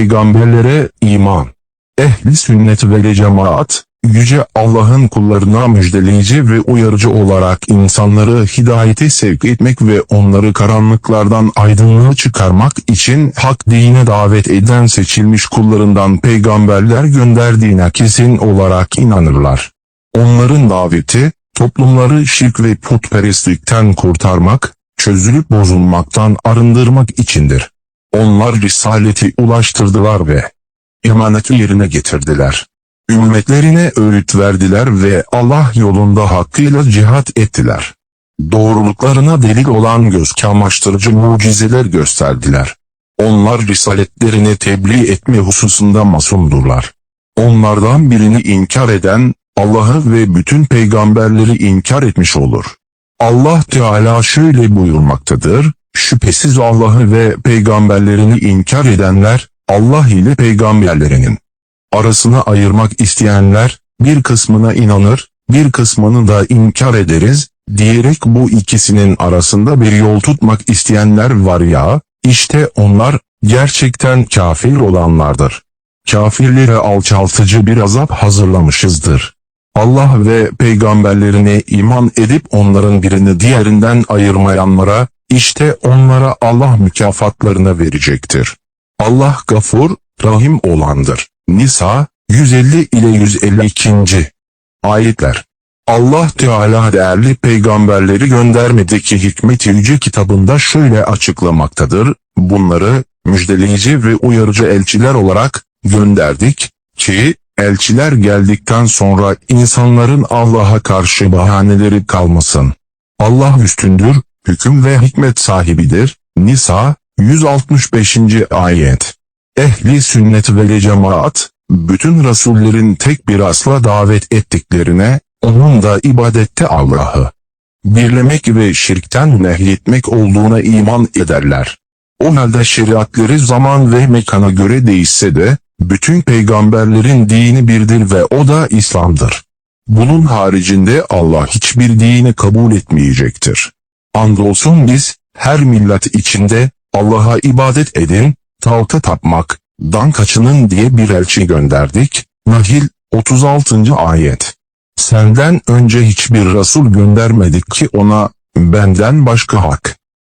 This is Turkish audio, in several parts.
peygamberlere iman. Ehli sünnet ve cemaat, Yüce Allah'ın kullarına müjdeleyici ve uyarıcı olarak insanları hidayete sevk etmek ve onları karanlıklardan aydınlığa çıkarmak için hak dine davet eden seçilmiş kullarından peygamberler gönderdiğine kesin olarak inanırlar. Onların daveti, toplumları şirk ve putperestlikten kurtarmak, çözülüp bozulmaktan arındırmak içindir. Onlar risaleti ulaştırdılar ve emaneti yerine getirdiler. Ümmetlerine öğüt verdiler ve Allah yolunda hakkıyla cihat ettiler. Doğruluklarına delil olan göz kamaştırıcı mucizeler gösterdiler. Onlar risaletlerini tebliğ etme hususunda masumdurlar. Onlardan birini inkar eden, Allah'ı ve bütün peygamberleri inkar etmiş olur. Allah Teala şöyle buyurmaktadır, şüphesiz Allah'ı ve peygamberlerini inkar edenler, Allah ile peygamberlerinin arasına ayırmak isteyenler, bir kısmına inanır, bir kısmını da inkar ederiz, diyerek bu ikisinin arasında bir yol tutmak isteyenler var ya, işte onlar, gerçekten kafir olanlardır. Kafirlere alçaltıcı bir azap hazırlamışızdır. Allah ve peygamberlerine iman edip onların birini diğerinden ayırmayanlara, işte onlara Allah mükafatlarını verecektir. Allah gafur, rahim olandır. Nisa, 150 ile 152. Ayetler. Allah Teala değerli peygamberleri göndermedeki hikmet yüce kitabında şöyle açıklamaktadır. Bunları, müjdeleyici ve uyarıcı elçiler olarak, gönderdik, ki, elçiler geldikten sonra insanların Allah'a karşı bahaneleri kalmasın. Allah üstündür, hüküm ve hikmet sahibidir. Nisa, 165. Ayet Ehli sünnet ve cemaat, bütün rasullerin tek bir asla davet ettiklerine, onun da ibadette Allah'ı birlemek ve şirkten nehyetmek olduğuna iman ederler. O halde şeriatları zaman ve mekana göre değişse de, bütün peygamberlerin dini birdir ve o da İslam'dır. Bunun haricinde Allah hiçbir dini kabul etmeyecektir. Andolsun biz, her millet içinde, Allah'a ibadet edin, tağuta tapmak, dan kaçının diye bir elçi gönderdik. Nahil, 36. Ayet. Senden önce hiçbir Resul göndermedik ki ona, benden başka hak.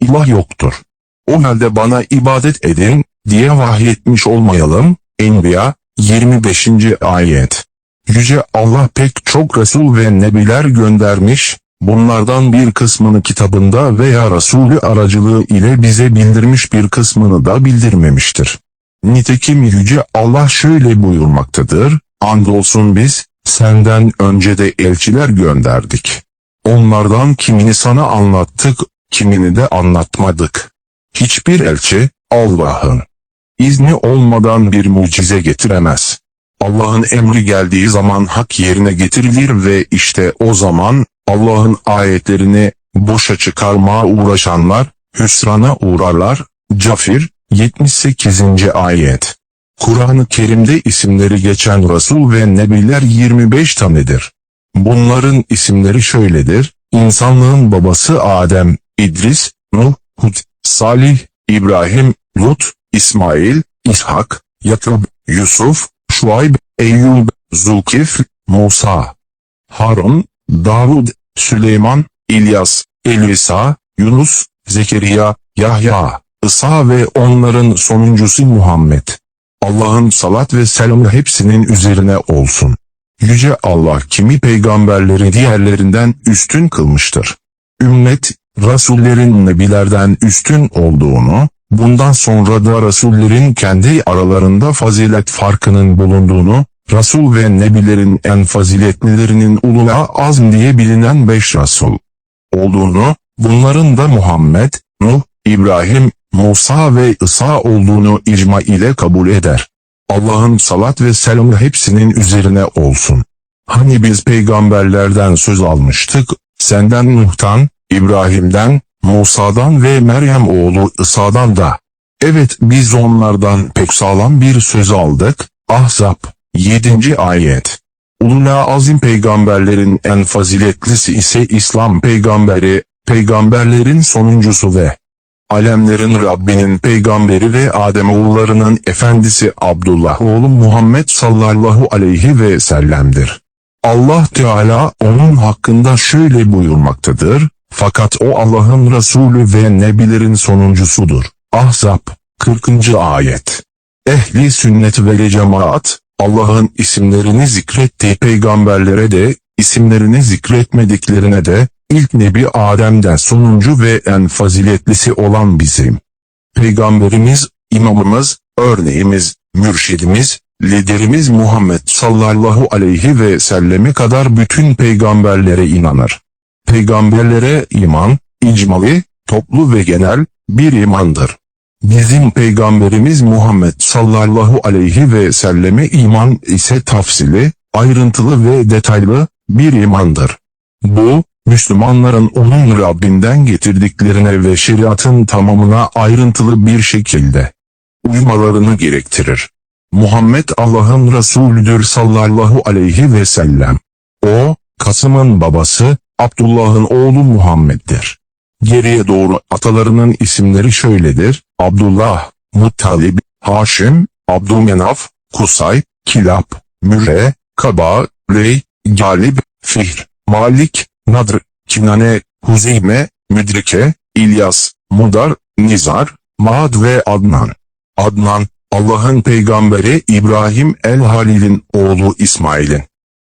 İlah yoktur. O halde bana ibadet edin, diye vahyetmiş olmayalım. Enbiya, 25. Ayet. Yüce Allah pek çok Resul ve Nebiler göndermiş, bunlardan bir kısmını kitabında veya Resulü aracılığı ile bize bildirmiş bir kısmını da bildirmemiştir. Nitekim Yüce Allah şöyle buyurmaktadır, andolsun biz, senden önce de elçiler gönderdik. Onlardan kimini sana anlattık, kimini de anlatmadık. Hiçbir elçi, Allah'ın izni olmadan bir mucize getiremez. Allah'ın emri geldiği zaman hak yerine getirilir ve işte o zaman, Allah'ın ayetlerini boşa çıkarmaya uğraşanlar, hüsrana uğrarlar. Cafir, 78. Ayet Kur'an-ı Kerim'de isimleri geçen Resul ve Nebiler 25 tanedir. Bunların isimleri şöyledir, İnsanlığın babası Adem, İdris, Nuh, Hud, Salih, İbrahim, Lut, İsmail, İshak, Yakub, Yusuf, Şuayb, Eyyub, Zulkifl, Musa, Harun, Davud, Süleyman, İlyas, Elisa, Yunus, Zekeriya, Yahya, İsa ve onların sonuncusu Muhammed. Allah'ın salat ve selamı hepsinin üzerine olsun. Yüce Allah kimi peygamberleri diğerlerinden üstün kılmıştır. Ümmet, Rasullerin Nebilerden üstün olduğunu, bundan sonra da Rasullerin kendi aralarında fazilet farkının bulunduğunu, Rasul ve Nebilerin en faziletlilerinin ulula azm diye bilinen beş Rasul olduğunu, bunların da Muhammed, Nuh, İbrahim, Musa ve İsa olduğunu icma ile kabul eder. Allah'ın salat ve selamı hepsinin üzerine olsun. Hani biz peygamberlerden söz almıştık, senden Nuh'tan, İbrahim'den, Musa'dan ve Meryem oğlu İsa'dan da. Evet biz onlardan pek sağlam bir söz aldık. Ahzab 7. Ayet Ulula azim peygamberlerin en faziletlisi ise İslam peygamberi, peygamberlerin sonuncusu ve alemlerin Rabbinin peygamberi ve Adem oğullarının efendisi Abdullah oğlu Muhammed sallallahu aleyhi ve sellem'dir. Allah Teala onun hakkında şöyle buyurmaktadır, fakat o Allah'ın Resulü ve Nebilerin sonuncusudur. Ahzab 40. Ayet Ehli sünnet ve cemaat, Allah'ın isimlerini zikrettiği peygamberlere de, isimlerini zikretmediklerine de, ilk Nebi Adem'den sonuncu ve en faziletlisi olan bizim. Peygamberimiz, imamımız, örneğimiz, mürşidimiz, liderimiz Muhammed sallallahu aleyhi ve selleme kadar bütün peygamberlere inanır. Peygamberlere iman, icmali, toplu ve genel, bir imandır. Bizim peygamberimiz Muhammed sallallahu aleyhi ve selleme iman ise tafsili, ayrıntılı ve detaylı bir imandır. Bu, Müslümanların onun Rabbinden getirdiklerine ve şeriatın tamamına ayrıntılı bir şekilde uymalarını gerektirir. Muhammed Allah'ın Resulüdür sallallahu aleyhi ve sellem. O, Kasım'ın babası, Abdullah'ın oğlu Muhammed'dir. Geriye doğru atalarının isimleri şöyledir. Abdullah, Muttalib, Haşim, Abdümenaf, Kusay, Kilab, Müre, Kaba, Rey, Galib, Fihr, Malik, Nadr, Kinane, Huzeyme, Müdrike, İlyas, Mudar, Nizar, Maad ve Adnan. Adnan, Allah'ın peygamberi İbrahim el-Halil'in oğlu İsmail'in.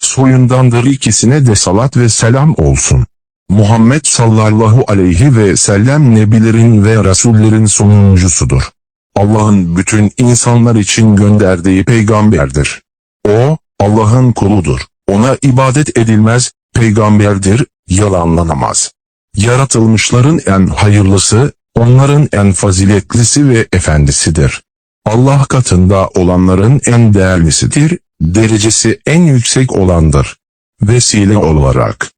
Soyundandır ikisine de salat ve selam olsun. Muhammed sallallahu aleyhi ve sellem nebilerin ve rasullerin sonuncusudur. Allah'ın bütün insanlar için gönderdiği peygamberdir. O, Allah'ın kuludur. Ona ibadet edilmez, peygamberdir, yalanlanamaz. Yaratılmışların en hayırlısı, onların en faziletlisi ve efendisidir. Allah katında olanların en değerlisidir, derecesi en yüksek olandır. Vesile olarak.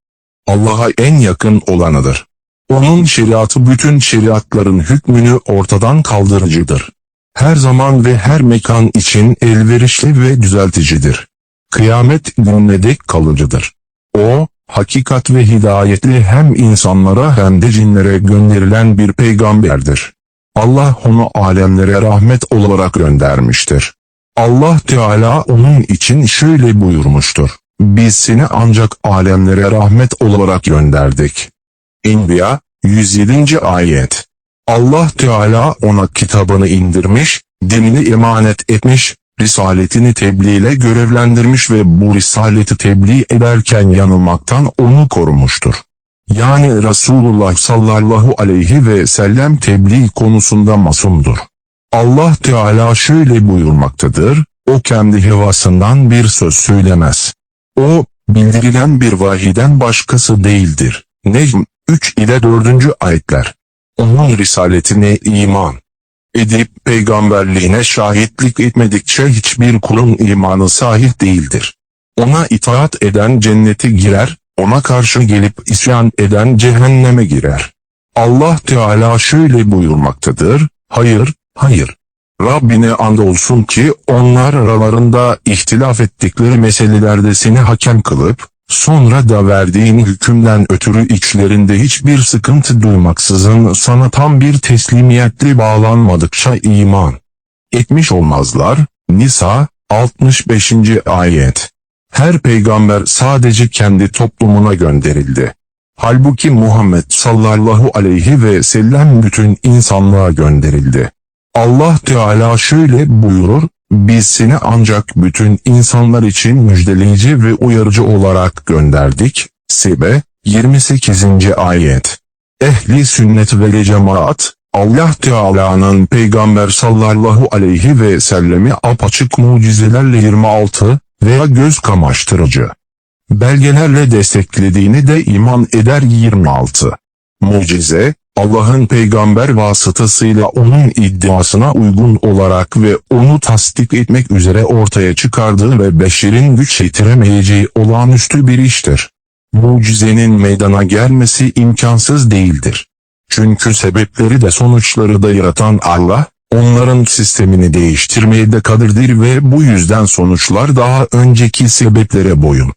Allah'a en yakın olanıdır. Onun şeriatı bütün şeriatların hükmünü ortadan kaldırıcıdır. Her zaman ve her mekan için elverişli ve düzelticidir. Kıyamet gününe dek kalıcıdır. O, hakikat ve hidayetli hem insanlara hem de cinlere gönderilen bir peygamberdir. Allah onu alemlere rahmet olarak göndermiştir. Allah Teala onun için şöyle buyurmuştur. Biz seni ancak alemlere rahmet olarak gönderdik. İnbiya 107. Ayet Allah Teala ona kitabını indirmiş, dinini emanet etmiş, risaletini tebliğle görevlendirmiş ve bu risaleti tebliğ ederken yanılmaktan onu korumuştur. Yani Resulullah sallallahu aleyhi ve sellem tebliğ konusunda masumdur. Allah Teala şöyle buyurmaktadır, o kendi hevasından bir söz söylemez. O, bildirilen bir vahiden başkası değildir. Necm 3 ile 4. ayetler. Onun risaletine iman edip peygamberliğine şahitlik etmedikçe hiçbir kulun imanı sahih değildir. Ona itaat eden cennete girer, ona karşı gelip isyan eden cehenneme girer. Allah Teala şöyle buyurmaktadır, hayır, hayır. Rabbine andolsun ki onlar aralarında ihtilaf ettikleri meselelerde seni hakem kılıp, sonra da verdiğin hükümden ötürü içlerinde hiçbir sıkıntı duymaksızın sana tam bir teslimiyetle bağlanmadıkça iman etmiş olmazlar. Nisa 65. Ayet Her peygamber sadece kendi toplumuna gönderildi. Halbuki Muhammed sallallahu aleyhi ve sellem bütün insanlığa gönderildi. Allah Teala şöyle buyurur, biz seni ancak bütün insanlar için müjdeleyici ve uyarıcı olarak gönderdik. Sebe 28. Ayet Ehli sünnet ve cemaat, Allah Teala'nın Peygamber sallallahu aleyhi ve sellemi apaçık mucizelerle 26 veya göz kamaştırıcı belgelerle desteklediğini de iman eder 26. Mucize, Allah'ın peygamber vasıtasıyla onun iddiasına uygun olarak ve onu tasdik etmek üzere ortaya çıkardığı ve beşerin güç yetiremeyeceği olağanüstü bir iştir. Mucizenin meydana gelmesi imkansız değildir. Çünkü sebepleri de sonuçları da yaratan Allah, onların sistemini değiştirmeye de kadirdir ve bu yüzden sonuçlar daha önceki sebeplere boyun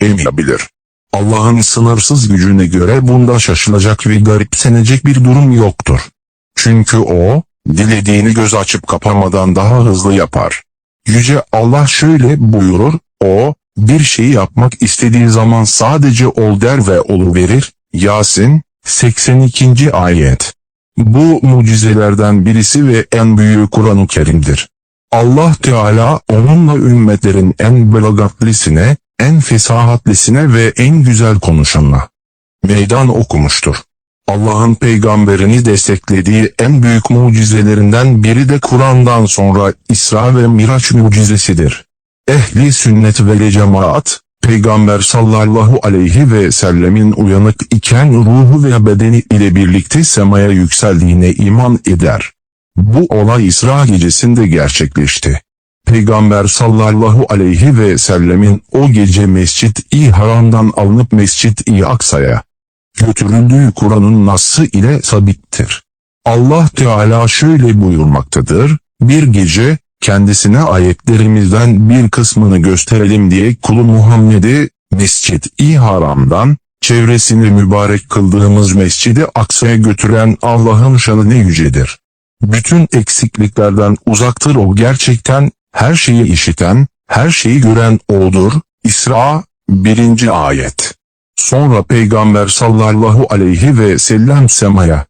eğmeyebilir. Allah'ın sınırsız gücüne göre bunda şaşılacak ve garipsenecek bir durum yoktur. Çünkü o, dilediğini göz açıp kapamadan daha hızlı yapar. Yüce Allah şöyle buyurur, o, bir şeyi yapmak istediği zaman sadece ol der ve verir. Yasin, 82. ayet. Bu mucizelerden birisi ve en büyüğü Kur'an-ı Kerim'dir. Allah Teala onunla ümmetlerin en belagatlisine, en fesahatlisine ve en güzel konuşanına meydan okumuştur. Allah'ın peygamberini desteklediği en büyük mucizelerinden biri de Kur'an'dan sonra İsra ve Miraç mucizesidir. Ehli sünnet ve cemaat, Peygamber sallallahu aleyhi ve sellemin uyanık iken ruhu ve bedeni ile birlikte semaya yükseldiğine iman eder. Bu olay İsra gecesinde gerçekleşti. Peygamber sallallahu aleyhi ve sellemin o gece Mescid-i Haram'dan alınıp Mescid-i Aksa'ya götürüldüğü Kur'an'ın nassı ile sabittir. Allah Teala şöyle buyurmaktadır, bir gece, kendisine ayetlerimizden bir kısmını gösterelim diye kulu Muhammed'i, Mescid-i Haram'dan, çevresini mübarek kıldığımız Mescid-i Aksa'ya götüren Allah'ın şanı ne yücedir. Bütün eksikliklerden uzaktır o gerçekten, her şeyi işiten, her şeyi gören O'dur. İsra 1. Ayet Sonra Peygamber sallallahu aleyhi ve sellem semaya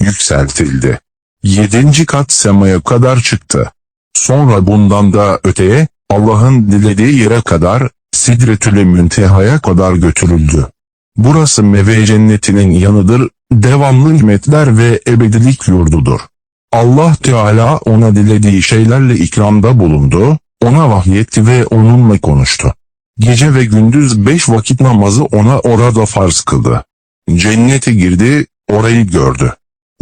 yükseltildi. Yedinci kat semaya kadar çıktı. Sonra bundan da öteye, Allah'ın dilediği yere kadar, Sidretül Münteha'ya kadar götürüldü. Burası meve cennetinin yanıdır, devamlı nimetler ve ebedilik yurdudur. Allah Teala ona dilediği şeylerle ikramda bulundu, ona vahyetti ve onunla konuştu. Gece ve gündüz beş vakit namazı ona orada farz kıldı. Cennete girdi, orayı gördü.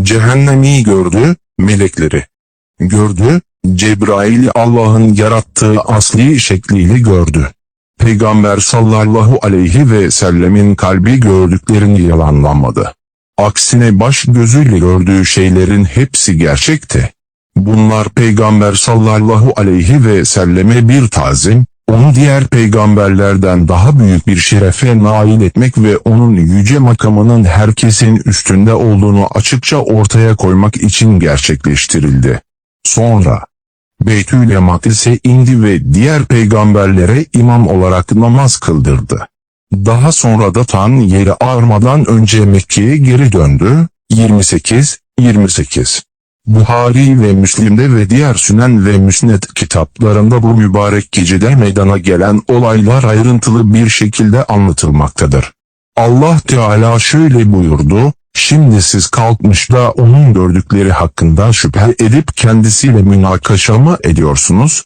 Cehennemi gördü, melekleri. Gördü, Cebrail'i Allah'ın yarattığı asli şekliyle gördü. Peygamber sallallahu aleyhi ve sellemin kalbi gördüklerini yalanlamadı. Aksine baş gözüyle gördüğü şeylerin hepsi gerçekti. Bunlar peygamber sallallahu aleyhi ve selleme bir tazim, onu diğer peygamberlerden daha büyük bir şerefe nail etmek ve onun yüce makamının herkesin üstünde olduğunu açıkça ortaya koymak için gerçekleştirildi. Sonra, Beytül Makdis'e indi ve diğer peygamberlere imam olarak namaz kıldırdı. Daha sonra da tan yeri ağarmadan önce Mekke'ye geri döndü. 28, 28 Buhari ve Müslim'de ve diğer Sünen ve Müsned kitaplarında bu mübarek gecede meydana gelen olaylar ayrıntılı bir şekilde anlatılmaktadır. Allah Teala şöyle buyurdu, şimdi siz kalkmış da onun gördükleri hakkında şüphe edip kendisiyle münakaşa mı ediyorsunuz?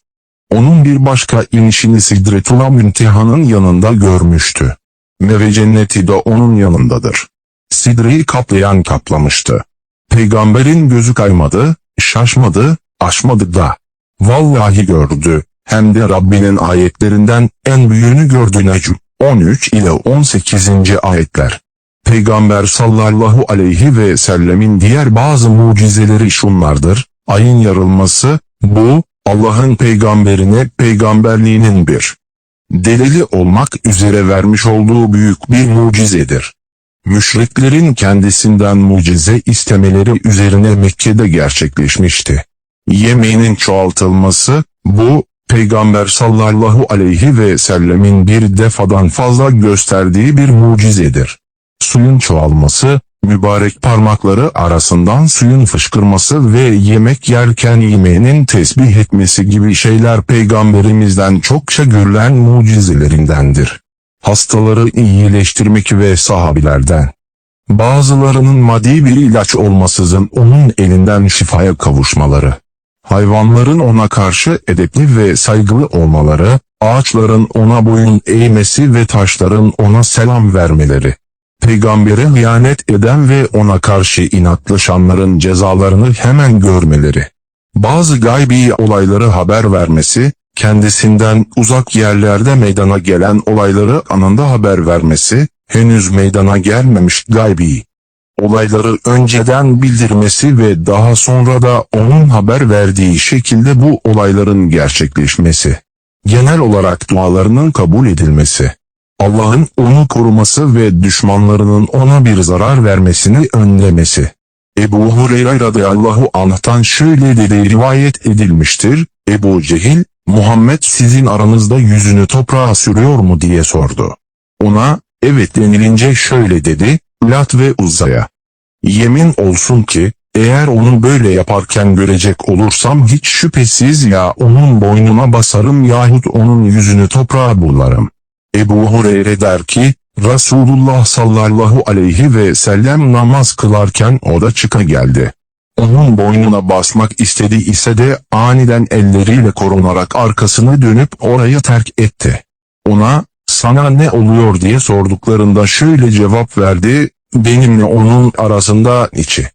Onun bir başka inişini Sidretullah Münteha'nın yanında görmüştü. Meve cenneti de onun yanındadır. Sidreyi kaplayan kaplamıştı. Peygamberin gözü kaymadı, şaşmadı, aşmadı da. Vallahi gördü, hem de Rabbinin ayetlerinden en büyüğünü gördü Necm. 13 ile 18. ayetler. Peygamber sallallahu aleyhi ve sellemin diğer bazı mucizeleri şunlardır. Ayın yarılması, bu, Allah'ın peygamberine peygamberliğinin bir delili olmak üzere vermiş olduğu büyük bir mucizedir. Müşriklerin kendisinden mucize istemeleri üzerine Mekke'de gerçekleşmişti. Yemeğinin çoğaltılması, bu, Peygamber sallallahu aleyhi ve sellemin bir defadan fazla gösterdiği bir mucizedir. Suyun çoğalması, mübarek parmakları arasından suyun fışkırması ve yemek yerken yemeğinin tesbih etmesi gibi şeyler peygamberimizden çokça görülen mucizelerindendir hastaları iyileştirmek ve sahabilerden. Bazılarının maddi bir ilaç olmasızın onun elinden şifaya kavuşmaları. Hayvanların ona karşı edepli ve saygılı olmaları, ağaçların ona boyun eğmesi ve taşların ona selam vermeleri. Peygambere hıyanet eden ve ona karşı inatlaşanların cezalarını hemen görmeleri. Bazı gaybi olayları haber vermesi, kendisinden uzak yerlerde meydana gelen olayları anında haber vermesi, henüz meydana gelmemiş gaybi olayları önceden bildirmesi ve daha sonra da onun haber verdiği şekilde bu olayların gerçekleşmesi. Genel olarak dualarının kabul edilmesi. Allah'ın onu koruması ve düşmanlarının ona bir zarar vermesini önlemesi. Ebu Hureyre radıyallahu anh'tan şöyle dediği rivayet edilmiştir. Ebu Cehil, Muhammed sizin aranızda yüzünü toprağa sürüyor mu diye sordu. Ona, evet denilince şöyle dedi, Lat ve Uzza'ya. Yemin olsun ki, eğer onu böyle yaparken görecek olursam hiç şüphesiz ya onun boynuna basarım yahut onun yüzünü toprağa bularım. Ebu Hureyre der ki, Resulullah sallallahu aleyhi ve sellem namaz kılarken o da çıka geldi. Onun boynuna basmak istedi ise de aniden elleriyle korunarak arkasını dönüp orayı terk etti. Ona, sana ne oluyor diye sorduklarında şöyle cevap verdi, benimle onun arasında içi.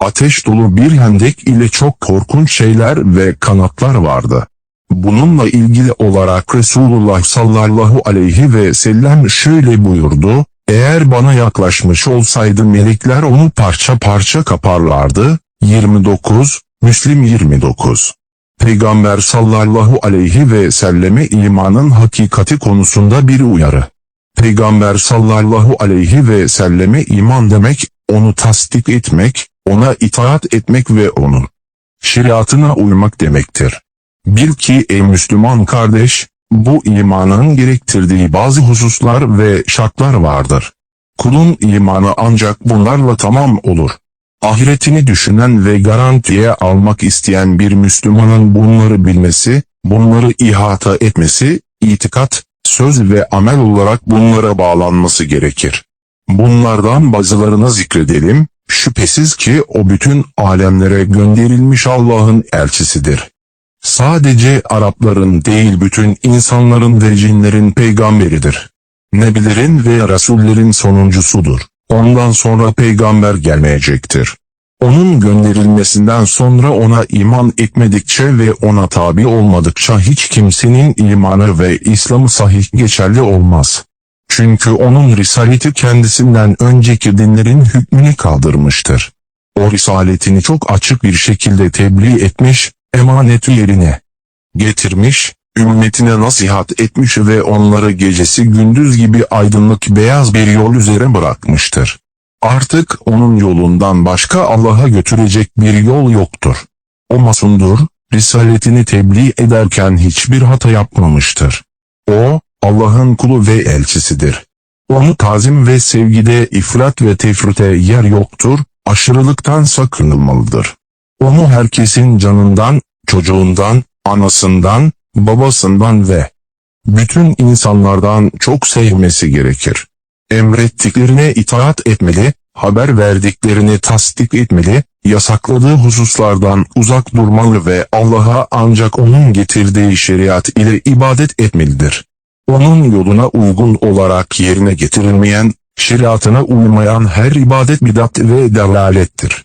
Ateş dolu bir hendek ile çok korkunç şeyler ve kanatlar vardı. Bununla ilgili olarak Resulullah sallallahu aleyhi ve sellem şöyle buyurdu, eğer bana yaklaşmış olsaydı melekler onu parça parça kaparlardı. 29, Müslim 29 Peygamber sallallahu aleyhi ve selleme imanın hakikati konusunda bir uyarı. Peygamber sallallahu aleyhi ve selleme iman demek, onu tasdik etmek, ona itaat etmek ve onun şeriatına uymak demektir. Bil ki ey Müslüman kardeş, bu imanın gerektirdiği bazı hususlar ve şartlar vardır. Kulun imanı ancak bunlarla tamam olur. Ahiretini düşünen ve garantiye almak isteyen bir Müslümanın bunları bilmesi, bunları ihata etmesi, itikat, söz ve amel olarak bunlara bağlanması gerekir. Bunlardan bazılarını zikredelim, şüphesiz ki o bütün alemlere gönderilmiş Allah'ın elçisidir. Sadece Arapların değil bütün insanların ve cinlerin peygamberidir. Nebilerin ve Resullerin sonuncusudur. Ondan sonra peygamber gelmeyecektir. Onun gönderilmesinden sonra ona iman etmedikçe ve ona tabi olmadıkça hiç kimsenin imanı ve İslam'ı sahih geçerli olmaz. Çünkü onun risaleti kendisinden önceki dinlerin hükmünü kaldırmıştır. O risaletini çok açık bir şekilde tebliğ etmiş, emaneti yerine getirmiş, ümmetine nasihat etmiş ve onları gecesi gündüz gibi aydınlık beyaz bir yol üzere bırakmıştır. Artık onun yolundan başka Allah'a götürecek bir yol yoktur. O masumdur, risaletini tebliğ ederken hiçbir hata yapmamıştır. O, Allah'ın kulu ve elçisidir. Onu tazim ve sevgide ifrat ve tefrite yer yoktur, aşırılıktan sakınılmalıdır. Onu herkesin canından, çocuğundan, anasından, babasından ve bütün insanlardan çok sevmesi gerekir. Emrettiklerine itaat etmeli, haber verdiklerini tasdik etmeli, yasakladığı hususlardan uzak durmalı ve Allah'a ancak onun getirdiği şeriat ile ibadet etmelidir. Onun yoluna uygun olarak yerine getirilmeyen, şeriatına uymayan her ibadet bidat ve delalettir.